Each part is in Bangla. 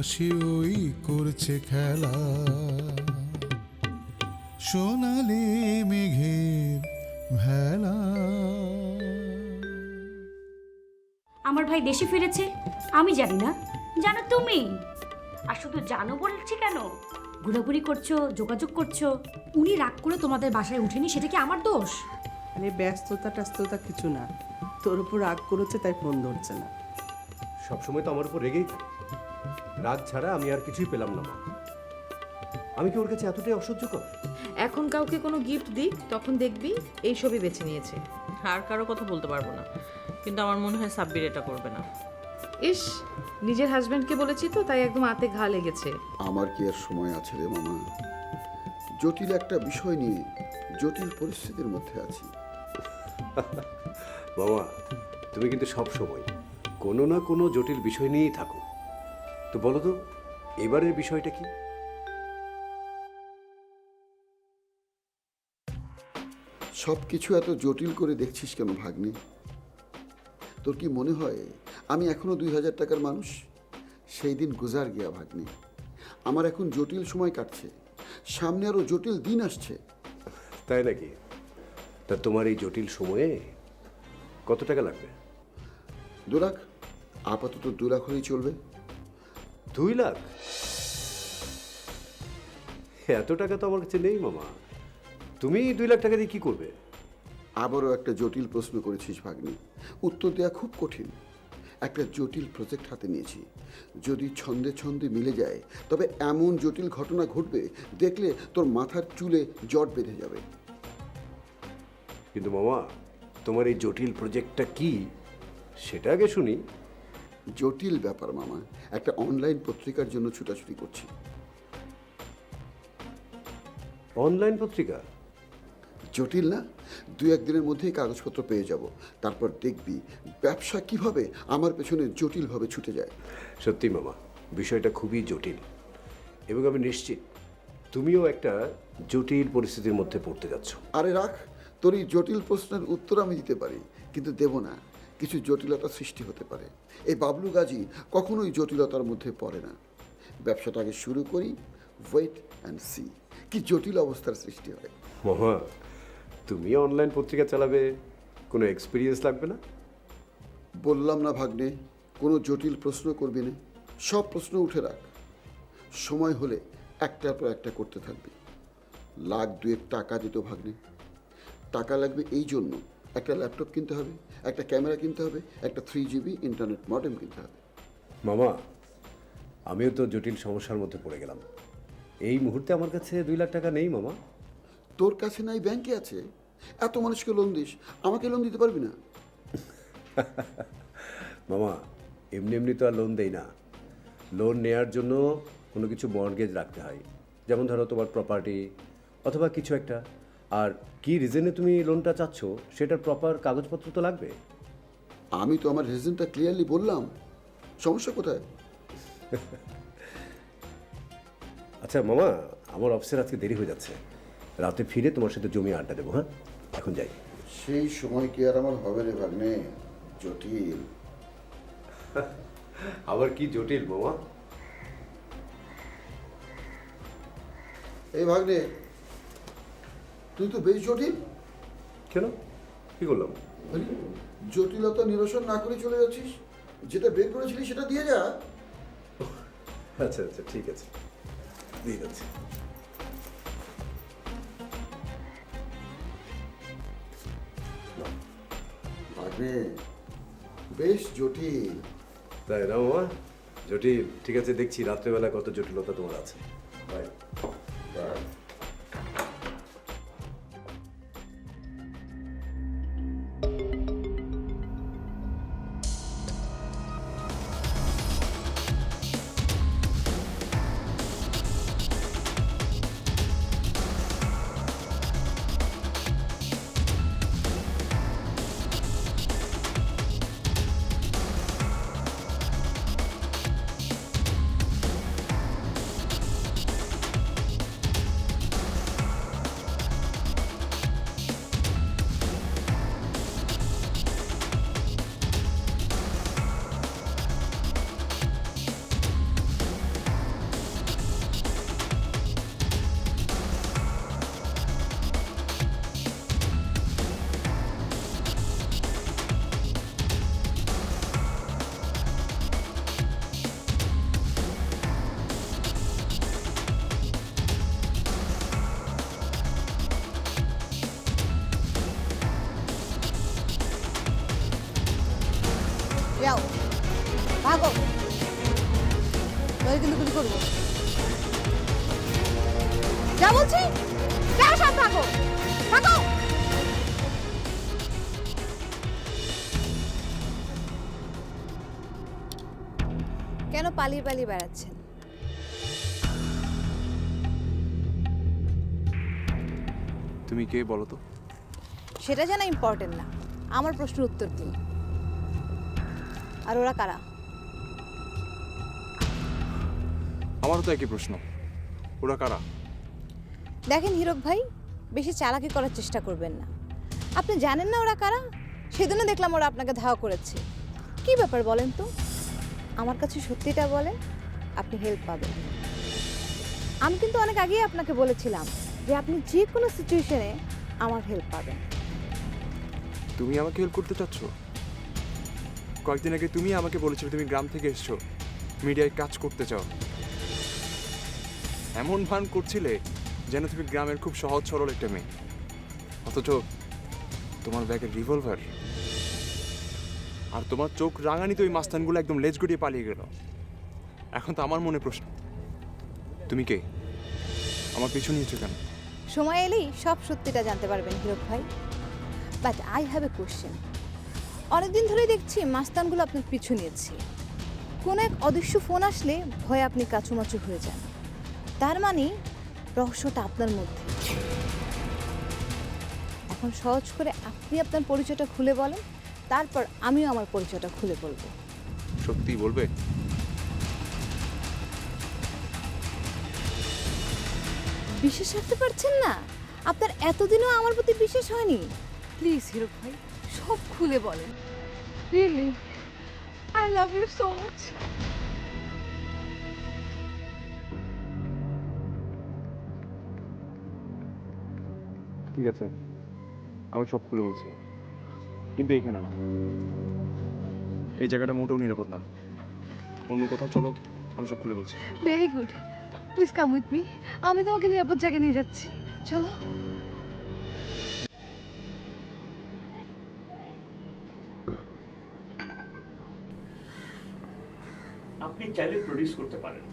আকাশে ওই করছে খেলা। সোনালি মেঘের ভেলা। আমার ভাই দেশে ফিরেছে? আমি জানি না। জানো তুমি? আর শুধু জানো বলছি কেন? ঘোরাঘুরি করছ যোগাযোগ করছ উনি রাগ করে তোমাদের বাসায় উঠেনি সেটা কি আমার দোষ? মানে ব্যস্ততা ট্যাস্ততা কিছু না। তোর উপর রাগ করেছে তাই ফোন ধরছে না। সবসময় তো আমার উপর রেগেই থাকে। রাগ ছাড়া আমি আর কিছুই পেলাম না মা। আমি কি ওর কাছে এতটাই অসহ্যকর? এখন কাউকে কোনো গিফট দিক তখন দেখবি এই সবই বেছে নিয়েছে। আর কারও কথা বলতে পারব না। কিন্তু আমার মনে হয় সাব্বির এটা করবে না। ইস নিজের হাজব্যান্ডকে বলেছি তো তাই একদম হাতে ঘা লেগেছে। আমার কি আর সময় আছে রে মামা? জটিল একটা বিষয় নিয়ে জটিল পরিস্থিতির মধ্যে আছি। বাবা তুমি কিন্তু সব সময় কোনো না কোনো জটিল বিষয় নিয়েই থাকো। তো বলো তো এবারের বিষয়টা কি? সব কিছু এত জটিল করে দেখছিস কেন ভাগ্নে? তোর কি মনে হয় আমি এখনও দুই হাজার টাকার মানুষ? সেই দিন গুজার গিয়া ভাগ্নে। আমার এখন জটিল সময় কাটছে। সামনে আরও জটিল দিন আসছে। তাই নাকি? তা তোমার এই জটিল সময়ে কত টাকা লাগবে? দু লাখ আপাতত দু লাখ হলেই চলবে। দুই লাখ? এত টাকা তো আমার কাছে নেই মামা। তুমি দুই লাখ টাকা দিয়ে কি করবে? আবারও একটা জটিল প্রশ্ন করেছিস ভাগ্নি। উত্তর দেওয়া খুব কঠিন। একটা জটিল প্রজেক্ট হাতে নিয়েছি। যদি ছন্দে ছন্দে মিলে যায় তবে এমন জটিল ঘটনা ঘটবে দেখলে তোর মাথার চুলে জট বেঁধে যাবে। কিন্তু মামা তোমার এই জটিল প্রজেক্টটা কি? সেটা আগে শুনি। জটিল ব্যাপার মামা। একটা অনলাইন পত্রিকার জন্য ছুটাছুটি করছি। অনলাইন পত্রিকা? জটিল না? দু একদিনের মধ্যেই কাগজপত্র পেয়ে যাব। তারপর দেখবি ব্যবসা কীভাবে আমার পেছনে জটিলভাবে ছুটে যায়। সত্যি মামা বিষয়টা খুবই জটিল। এবং আমি নিশ্চিত তুমিও একটা জটিল পরিস্থিতির মধ্যে পড়তে যাচ্ছ। আরে রাখ তোর এই জটিল প্রশ্নের উত্তর আমি দিতে পারি কিন্তু দেব না। কিছু জটিলতা সৃষ্টি হতে পারে। এই বাবলু গাজী কখনোই জটিলতার মধ্যে পড়ে না। ব্যবসাটাকে শুরু করি ওয়েট অ্যান্ড সি কি জটিল অবস্থার সৃষ্টি হয়। মামা তুমি অনলাইন পত্রিকা চালাবে কোনো এক্সপিরিয়েন্স লাগবে না? বললাম না ভাগ্নে কোনো জটিল প্রশ্ন করবি না। সব প্রশ্ন উঠে রাখ। সময় হলে একটার পর একটা করতে থাকবি। লাখ দুয়েক টাকা দিত ভাগ্নে। টাকা লাগবে এই জন্য একটা ল্যাপটপ কিনতে হবে। একটা ক্যামেরা কিনতে হবে একটা থ্রি জিবি ইন্টারনেট মডেম কিনতে হবে। মামা আমিও তো জটিল সমস্যার মধ্যে পড়ে গেলাম। এই মুহূর্তে আমার কাছে দুই লাখ টাকা নেই মামা। তোর কাছে নাই ব্যাংকে আছে। এত মানুষকে লোন দিস আমাকে লোন দিতে পারবি না? মামা এমনি এমনি তো আর লোন দেই না। লোন নেয়ার জন্য কোনো কিছু মর্গেজ রাখতে হয়। যেমন ধরো তোমার প্রপার্টি অথবা কিছু একটা। আর কি রিজনে তুমি লোনটা চাচ্ছ সেটার প্রপার কাগজপত্র তো লাগবে? আমি তো আমার রিজনটা ক্লিয়ারলি বললাম। সমস্যা কোথায়? আচ্ছা মামা আমার অফিসের আজকে দেরি হয়ে যাচ্ছে। রাতে ফিরে তোমার সাথে জমি আড্ডা দেবো হ্যাঁ? এখন যাই। সেই সময় কি আর আমার হবে রে ভাগ্নে? জটিল। আবার কি জটিল মামা? এই ভাগ্নে তুই তো বেশ জটিল। কেন? কি করলাম? জটিলতা নিরসন না করে চলে যাচ্ছিস? যেটা বের করেছিলি সেটা দিয়ে যা। আচ্ছা আচ্ছা ঠিক আছে। দিয়ে যাচ্ছি। ভাগ্নে বেশ জটিল। তাই না মামা? জটিল। ঠিক আছে দেখছি রাত্রেবেলা কত জটিলতা তোমার আছে। Bye Bye. পালিয়ে পালিয়ে বেড়াচ্ছেন। তুমি কে বলো তো? সেটা জানা ইম্পর্টেন্ট না। আমার প্রশ্নের উত্তর দিন আর ওরা কারা? আমারও তো একই প্রশ্ন। ওরা কারা? দেখেন হিরক ভাই বেশি চালাকি করার চেষ্টা করবেন না। আপনি জানেন না ওরা কারা? সেদিনও দেখলাম ওরা আপনাকে ধাওয়া করেছে। কি ব্যাপার বলেন তো? আমার কাছে সত্যিটা বলেন আপনি হেল্প পাবেন। আমি কিন্তু অনেক আগেই আপনাকে বলেছিলাম যে আপনি যে কোনো সিচুয়েশনে আমার হেল্প পাবেন। তুমি আমাকে হেল্প করতে চাচ্ছ? কয়েকদিন আগে তুমি আমাকে বলেছিলে তুমি গ্রাম থেকে এসছো, মিডিয়ায় কাজ করতে চাও। এমন ভান করছিলে যেন তুমি গ্রামের খুব সহজ সরল একটা মেয়ে। অথচ তোমার ব্যাগের রিভলভার আর তোমার চোখ রাঙানিতে ওই মাস্তানগুলো একদম লেজ গুটিয়ে পালিয়ে গেল। এখন তো আমার মনে প্রশ্ন। তুমি কে? আমার পিছু নিয়েছো কেন? সময় এলেই সব সত্যিটা জানতে পারবেন হিরক ভাই। But I have a question অনেকদিন ধরেই দেখছি মাস্তানগুলো আপনার পিছু নিয়েছে। কোনো এক অদৃশ্য ফোন আসলে ভয়ে আপনি কাচুমাচু হয়ে যান। তার মানে রহস্যটা আপনার মধ্যে। এখন সহজ করে আপনি আপনার পরিচয়টা খুলে বলেন। তারপর আমিও আমার পরিচয়টা খুলে বলব। সত্যি বলবে? বিশ্বাস রাখতে পারছেন না? আপনার এতদিনও আমার প্রতি বিশ্বাস হয়নি? প্লিজ হিরক ভাই সব খুলে বলেন। Really I love you so much ঠিক আছে আমি সব খুলে বলছি। কিন্তু এইখানে না। এই জায়গাটা মোটেও নিরাপদ না। অন্য কোথাও চলো আমি সব খুলে বলছি। Very good please come with me আমি তোমাকে নিরাপদ জায়গায় নিয়ে যাচ্ছি। চলো। আপনি চাইলে প্রডিউস করতে পারেন।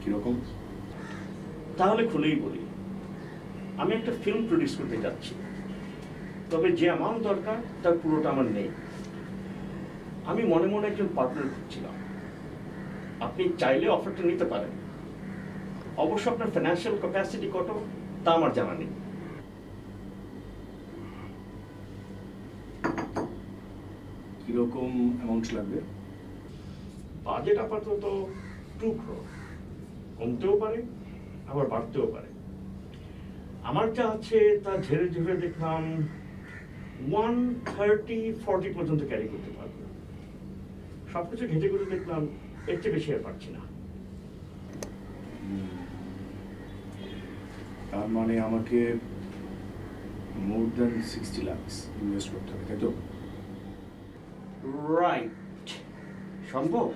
কীরকম? তাহলে খুলেই বলি। আমি একটা ফিল্ম প্রডিউস করতে যাচ্ছি। তবে যে অ্যামাউন্ট দরকার তার পুরোটা আমার নেই। আমি মনে মনে একজন পার্টনার খুঁজছিলাম। আপনি চাইলে অফারটা নিতে পারেন। অবশ্য আপনার ফিনান্সিয়াল ক্যাপাসিটি কত তা আমার জানা নেই। কীরকম অ্যামাউন্ট লাগবে? বাজেট আপাতত টু ক্রোর কমতেও পারে আবার বাড়তেও পারে। আমার যা আছে তা ঝেড়ে ঝেড়ে দেখলাম ওয়ান থার্টি ফর্টি পর্যন্ত ক্যারি করতে পারব। সব কিছু ঘেটে করে দেখলাম এর চেয়ে বেশি আর পারছি না। তার মানে আমাকে more than sixty lakhs invest করতে হবে তাই তো? রাইট সম্ভব?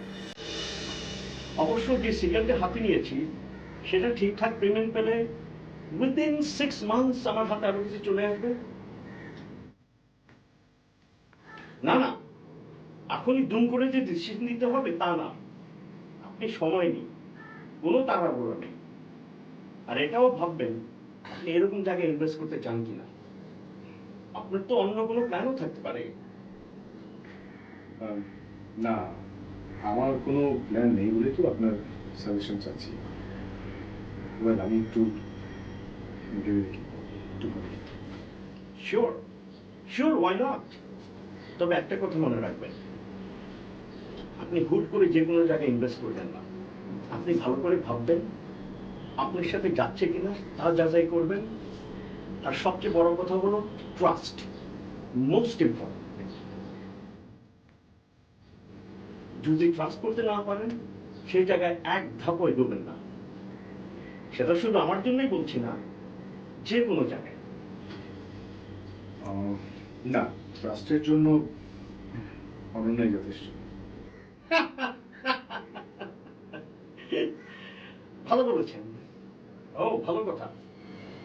অবশ্য যে সিরিয়ালটা হাতে নিয়েছি সেটা ঠিকঠাক পেমেন্ট পেলে উইদিন সিক্স মান্থস আমার হাতে আরও কিছু চলে আসবে। না না, এখনই দুম করে যে ডিসিশন নিতে হবে, তা না। আপনি সময় নিন, কোনো তাড়াহুড়ো নেই। আর এটাও ভাববেন, আপনি এরকম জায়গায় ইনভেস্ট করতে চান কিনা? আপনার তো অন্য কোনো প্ল্যানও থাকতে পারে। না, আমার কোনো প্ল্যান নেই বলে তো আপনার সাজেশন চাচ্ছি। আমি একটু তবে একটা কথা মনে রাখবেন। আপনি হুট করে যে কোনো জায়গায় ইনভেস্ট করবেন না। আপনি ভালো করে ভাববেন, আপনার সাথে যাচ্ছে কিনা তা যাচাই করবেন। আর সবচেয়ে বড় কথা হলো ট্রাস্ট মোস্ট ইম্পর্টেন্ট যদি ট্রাস্ট করতে না পারেন, সেই জায়গায় এক ধাপও এগোবেন না। সেটা শুধু আমার জন্যই বলছি না যে কোনো জায়গায় না। ট্রাস্টের জন্য অনন্যাই যথেষ্ট। ভালো বলেছেন। ও ভালো কথা।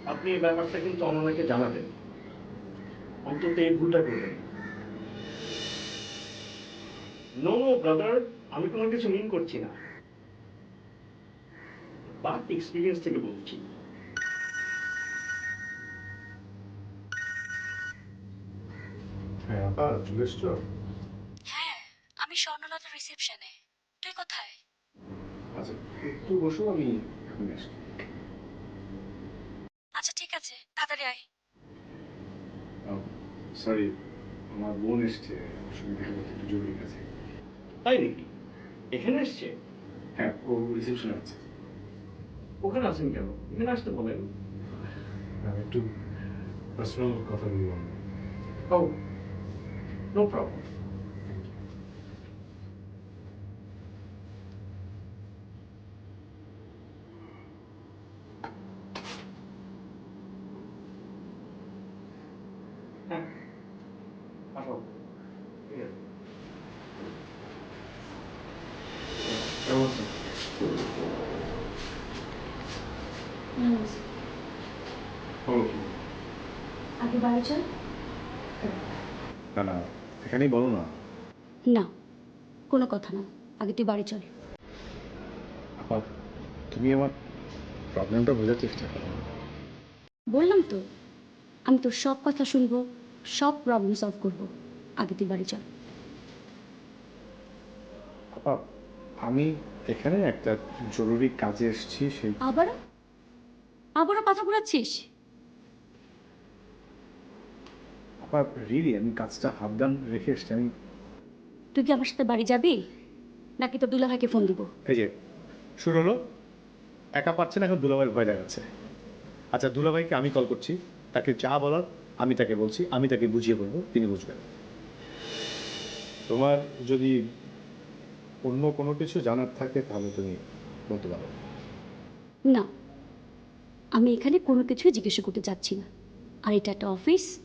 আপনি এই ব্যাপারটা কিন্তু অননাকে জানাবেন। অন্তত এই ভুলটা করবেন। নো নো ব্রাদার আমি কোনো কিছু মিন করছি না। বাট এক্সপিরিয়েন্স থেকে বলছি। হ্যাঁ আপা চলে এসছো হ্যাঁ আমি স্বর্ণলতার রিসেপশনে তুই কোথায়? আচ্ছা একটু বসো আমি এখন আসছি। আচ্ছা ঠিক আছে তাড়াতাড়ি আয়। সরি আমার বোন এসছে একটু জরুরি আছে। তাই নাকি? এখানে এসছে? হ্যাঁ ও রিসেপশনে আছে। ওখানে আছেন কেন? এখানে আসতে বলেন। একটু পার্সোনাল কথা বলব। ও নো প্রবলেম হ্যাঁ আসো ঠিক আছে কেমন আছেন বলো কি আগে বাড়ি চল না না। এখানেই বলো না। না কোনো কথা না। আগে তুই বাড়ি চল। আপা তুমি আমার প্রবলেমটা বোঝার চেষ্টা করো। বললাম তো আমি তোর সব কথা শুনব সব প্রবলেম সলভ করব। আগে তুই বাড়ি চল। আপা আমি এখানে একটা জরুরি কাজে এসেছি সেই আবারও? আবারও কথা ঘুরাচ্ছিস আপা রিলি আমি কাজটা হাফ রেখে এসেছি আমি তুই কি আমার সাথে বাড়ি যাবি? নাকি তোর দুলাভাইকে ফোন দিব? এই যে শুরু হলো। একা পাচ্ছে না এখন দুলাভাইয়ের ভয় দেখাচ্ছে। আচ্ছা দুলাভাইকে আমি কল করছি। তাকে যা বলার আমি তাকে বলছি আমি তাকে বুঝিয়ে বলব তিনি বুঝবেন। তোমার যদি অন্য কোনো কিছু জানার থাকে তাহলে তুমি বলতে পারো। না। আমি এখানে কোনো কিছুই জিজ্ঞাসা করতে চাচ্ছি না। আর এটা একটা অফিস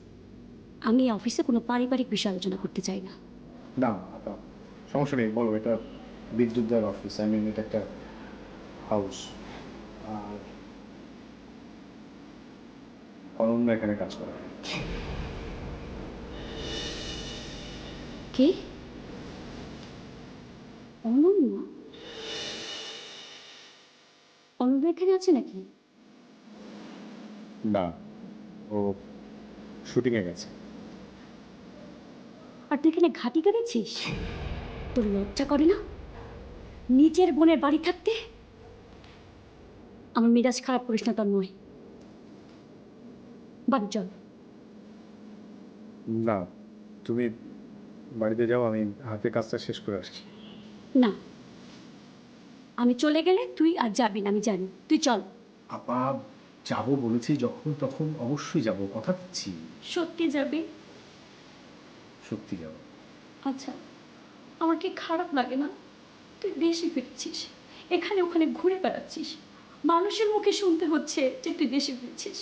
আমি অফিসে কোনো পারিবারিক বিষয় আলোচনা করতে চাই না। না সমস্যা নেই বলো এটা বিদ্যুৎদার অফিস আই মিন এটা একটা হাউস আর অনন্য এখানে কাজ করে। কে? অনন্য অনন্য এখানে আছে নাকি? না ও শুটিংয়ে গেছে। আর তুই এখানে ঘাটি কেড়েছিস তোর লজ্জা করে না? নিজের বোনের বাড়ি থাকতে? আমার মেজাজ খারাপ করিস না তোর নয় বাড়ি চল। না তুমি বাড়িতে যাও আমি হাতে কাজটা শেষ করে আসছি। না। আমি চলে গেলে তুই আর যাবি না আমি জানি। তুই চল। আপা যাব বলেছি যখন তখন অবশ্যই যাব কথা দিচ্ছি। সত্যি যাবি? সত্যি যাব। আচ্ছা আমার কি খারাপ লাগে না? তুই দেশে ফিরছিস এখানে ওখানে ঘুরে বেড়াচ্ছিস মানুষের মুখে শুনতে হচ্ছে যে তুই দেশে ফিরছিস।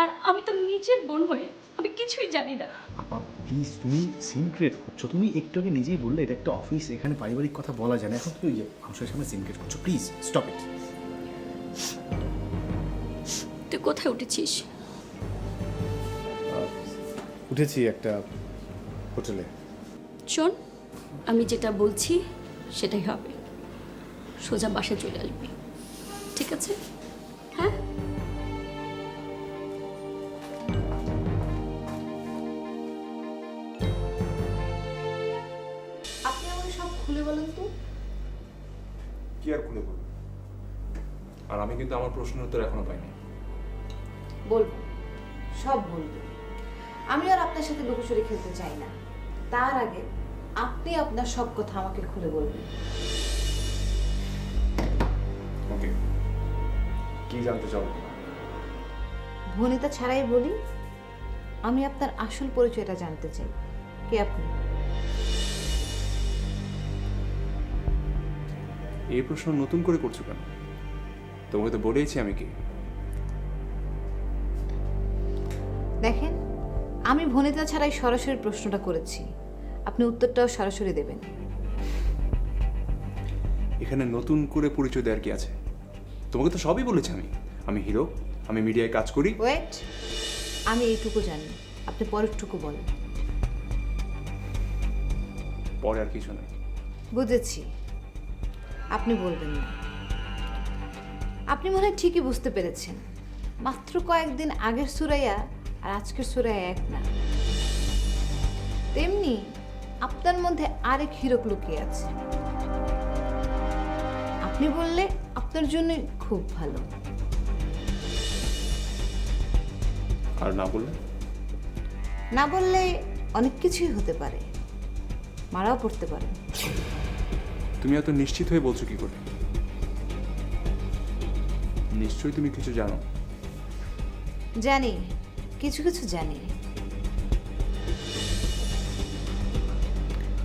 আর আমি তো নিজের বোন হয়ে আমি কিছুই জানি না। আপা প্লিজ তুমি সিন ক্রিয়েট করছ। তুমি একটু আগে নিজেই বললে এটা একটা অফিস এখানে পারিবারিক কথা বলা যায় না। এখন তুমি মানুষের সামনে সিন ক্রিয়েট করছ প্লিজ স্টপ ইট তুই কোথায় উঠেছিস? উঠেছি একটা হোটেলে। শোন আমি যেটা বলছি সেটাই হবে। সোজা বাসায় চলে আসবি। ঠিক আছে? হ্যাঁ? আপনি আমাকে সব খুলে বলেন তো। কি আর খুলে বলব? আর আমি কিন্তু আমার প্রশ্নের উত্তর এখনও পাইনি। বলব। সব বলব। আমি আর আপনার সাথে লুকোচুরি খেলতে চাই না। তার আগে আপনি আপনার সব কথা আমাকে খুলে বলবেন। ওকে। কি জানতে চাও? ভনিতা ছাড়াই বলি আমি আপনার আসল পরিচয়টা জানতে চাই। কে আপনি? এই প্রশ্ন নতুন করে করছ কেন? তোমাকে তো বলেইছি আমি কি। দেখেন আমি ভনিতা ছাড়াই সরাসরি প্রশ্নটা করেছি। আপনি উত্তরটাও সরাসরি দেবেন। এখানে নতুন করে পরিচয় দেওয়ার কি আছে? তোমাকে তো সবই বলেছি আমি। আমি হিরো আমি মিডিয়ায় কাজ করি। ওয়েট আমি এইটুকু জানি। আপনি পরেরটুকু বলেন। পরে আর কিছু নয় বুঝেছি। আপনি বলবেন না। আপনি মনে হয় ঠিকই বুঝতে পেরেছেন। মাত্র কয়েকদিন আগের সুরাইয়া আর আজকের সুরাইয়া এক না। তেমনি আপনার মধ্যে আরেক হিরক লুকিয়ে আছে। আপনি বললে আপনার জন্য খুব ভালো। আর না বললে? না বললে অনেক কিছুই হতে পারে। মারাও পড়তে পারে। তুমি এত নিশ্চিত হয়ে বলছো কি করে? নিশ্চয়ই তুমি কিছু জানো। জানি। কিছু কিছু জানি।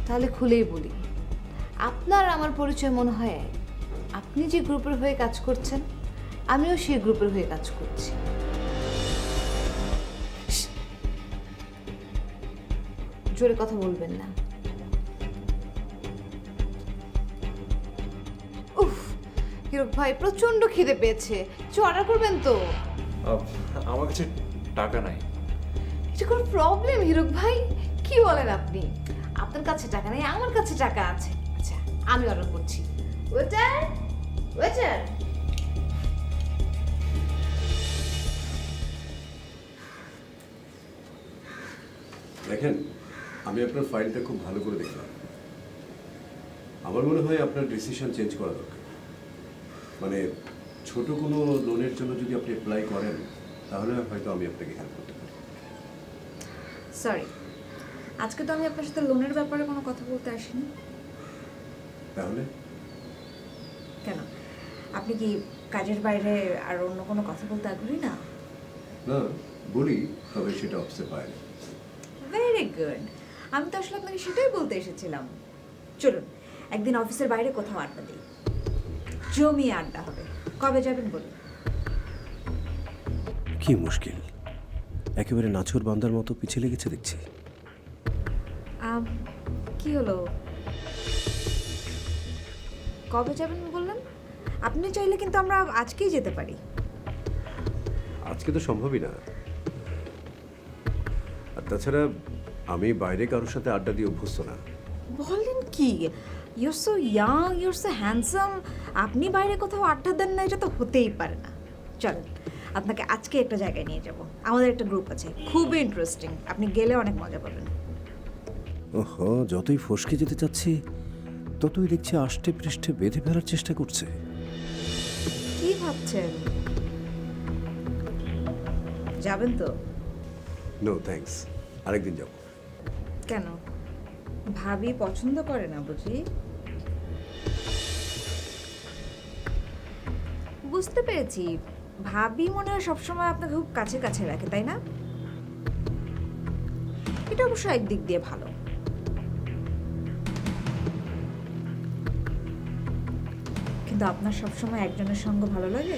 তাহলে খুলেই বলি। আপনার আমার পরিচয় মনে হয় আপনি যে গ্রুপের হয়ে কাজ করছেন, আমিও সেই গ্রুপের হয়ে কাজ করছি। জোরে কথা বলবেন না। ভাই প্রচণ্ড খিদে পেয়েছে। কিছু অর্ডার করবেন তো? আমার কাছে টাকা নাই। এটা কোনো প্রবলেম হিরক ভাই? কি বলেন আপনি? আপনার কাছে টাকা নেই আমার কাছে টাকা আছে। আচ্ছা আমি অর্ডার করছি। Waiter waiter. দেখেন আমি আপনার ফাইলটা খুব ভালো করে দেখলাম। আমার মনে হয় আপনার ডিসিশন চেঞ্জ করা দরকার। মানে ছোট কোনো লোনের জন্য যদি আপনি অ্যাপ্লাই করেন তাহলে হয়তো আমি আপনাকে হেল্প করতে পারি। সরি আজকে তো আমি আপনার সাথে লোনের ব্যাপারে কোনো কথা বলতে আসিনি। তাহলে? কেন? আপনি কি কাজের বাইরে আর অন্য কোনো কথা বলতে আগ্রহী না? না বলি তবে সেটা অফিসে পায় না। ভেরি গুড আমি তো আসলে আপনাকে সেটাই বলতে এসেছিলাম। চলুন একদিন অফিসের বাইরে কোথাও আড্ডা দিই। জমিয়ে আড্ডা হবে। কবে যাবেন বলুন? কি মুশকিল? একেবারে নাছর বান্দার মতো পিছিয়ে লেগেছে দেখছি। আম, কি হলো? কবে যাবেন বললেন আপনি চাইলে কিন্তু আমরা আজকেই যেতে পারি। আজকে তো সম্ভবই না। আর তাছাড়া আমি বাইরে কারোর সাথে আড্ডা দিয়ে অভ্যস্ত না। বলেন কি? You're so young you're so handsome আপনি বাইরে কোথাও আড্ডা দেন না এটা তো হতেই পারে না। চলেন। আপনাকে আজকে একটা জায়গায় নিয়ে যাব। আমাদের একটা গ্রুপ আছে। খুবই ইন্টারেস্টিং আপনি গেলে অনেক মজা পাবেন। ওহো যতই ফসকে যেতে চাচ্ছি ততই দেখছি আষ্টে পৃষ্ঠে বেঁধে ফেলার চেষ্টা করছে। কি ভাবছেন? যাবেন তো? নো থ্যাঙ্কস আরেকদিন যাব। কেন? ভাবি পছন্দ করে না বুঝি। বুঝতে পেরেছি। ভাবি মনে হয় সবসময় আপনাকে খুব কাছে কাছে রাখে, তাই না? এটা অবশ্য একদিক দিয়ে ভালো। কিন্তু আপনার সবসময় একজনের সঙ্গ ভালো লাগে?